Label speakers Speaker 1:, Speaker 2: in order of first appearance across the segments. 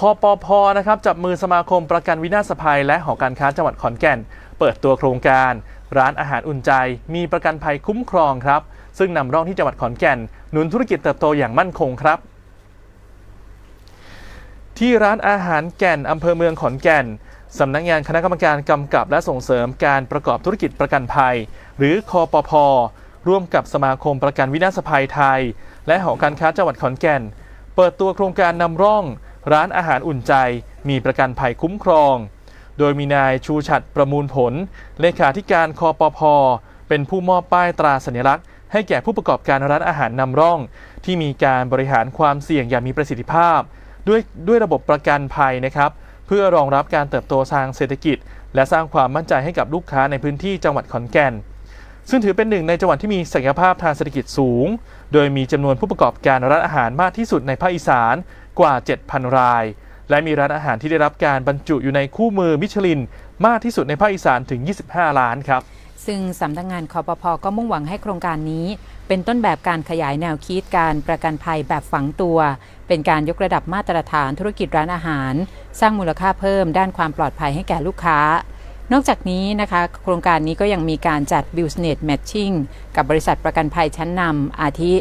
Speaker 1: คอปพนะครับจับมือสมาคมประกันวินาศภัย และหอการค้าจังหวัดขอนแก่น เปิดตัวโครงการ ร้านอาหารอุ่นใจ มีประกันภัยคุ้มครองครับ ซึ่งนำร่องที่จังหวัดขอนแก่นหนุนธุรกิจเติบโตอย่างมั่นคงครับ ที่ร้านอาหารแก่นอำเภอเมืองขอนแก่นสำนักงานคณะกรรมการกำกับและส่งเสริมการประกอบธุรกิจประกันภัย หรือคอปพร่วมกับสมาคมประกันวินาศภัยไทย และหอการค้าจังหวัดขอนแก่น เปิดตัวโครงการนำร่อง ร้านอาหารอุ่นใจมีประกันภัยคุ้มครอง โดยมีนายชูชัดประมูลผล เลขาธิการคอปพเป็นผู้มอบป้ายตราสัญลักษณ์ให้แก่ผู้ประกอบการร้านอาหารนำร่อง ที่มีการบริหารความเสี่ยงอย่างมีประสิทธิภาพ ด้วยด้วยระบบประกันภัยนะครับ เพื่อรองรับการเติบโตทางเศรษฐกิจ และสร้างความมั่นใจให้กับลูกค้าในพื้นที่จังหวัดขอนแก่น ซึ่งถือเป็นหนึ่งในจังหวัดที่มีศักยภาพทางเศรษฐกิจสูง โดยมีจำนวนผู้ประกอบการร้านอาหารมากที่สุดในภาคอีสาน กว่า 7,000 ราย และมีร้านอาหารที่ได้รับการบรรจุอยู่ในคู่มือมิชลิน มากที่สุดในภาคอีสานถึง 25 ล้านครับ
Speaker 2: ซึ่งสำนักงานคอปพก็มุ่งหวังให้โครงการนี้ เป็นต้นแบบการขยายแนวคิดการประกันภัยแบบฝังตัว เป็นการยกระดับมาตรฐานธุรกิจร้านอาหาร สร้างมูลค่าเพิ่มด้านความปลอดภัยให้แก่ลูกค้า นอกจากนี้นะคะ โครงการนี้ก็ยังมีการจัด Business Matching กับบริษัทประกันภัยชั้นนำอาทิ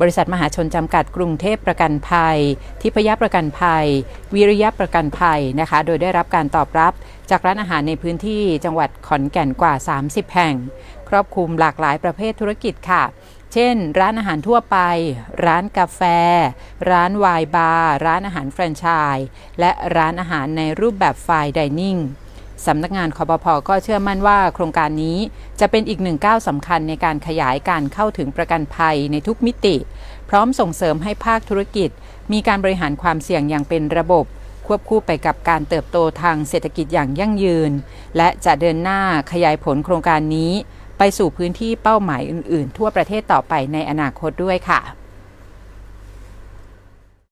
Speaker 2: บริษัทมหาชนจำกัดกรุงเทพประกันภัย ทิพยประกันภัย วิริยะประกันภัยนะคะ โดยได้รับการตอบรับจากร้านอาหารในพื้นที่จังหวัดขอนแก่นกว่า 30 แห่ง ครอบคลุมหลากหลายประเภทธุรกิจค่ะ เช่น ร้านอาหารทั่วไป ร้านกาแฟ ร้านไวน์บาร์ ร้านอาหารแฟรนไชส์ และร้านอาหารในรูปแบบไฟน์ดิเนิ่ง สำนักงานคอปพก็เชื่อมั่นว่าโครงการนี้จะเป็นอีกหนึ่งก้าวสำคัญในการขยายการเข้าถึงประกันภัยในทุกมิติ พร้อมส่งเสริมให้ภาคธุรกิจ มีการบริหารความเสี่ยงอย่างเป็นระบบ ควบคู่ไปกับการเติบโตทางเศรษฐกิจอย่างยั่งยืน และจะเดินหน้าขยายผลโครงการนี้ ไปสู่พื้นที่เป้าหมายอื่น ๆ ทั่วประเทศต่อไปในอนาคตด้วยค่ะ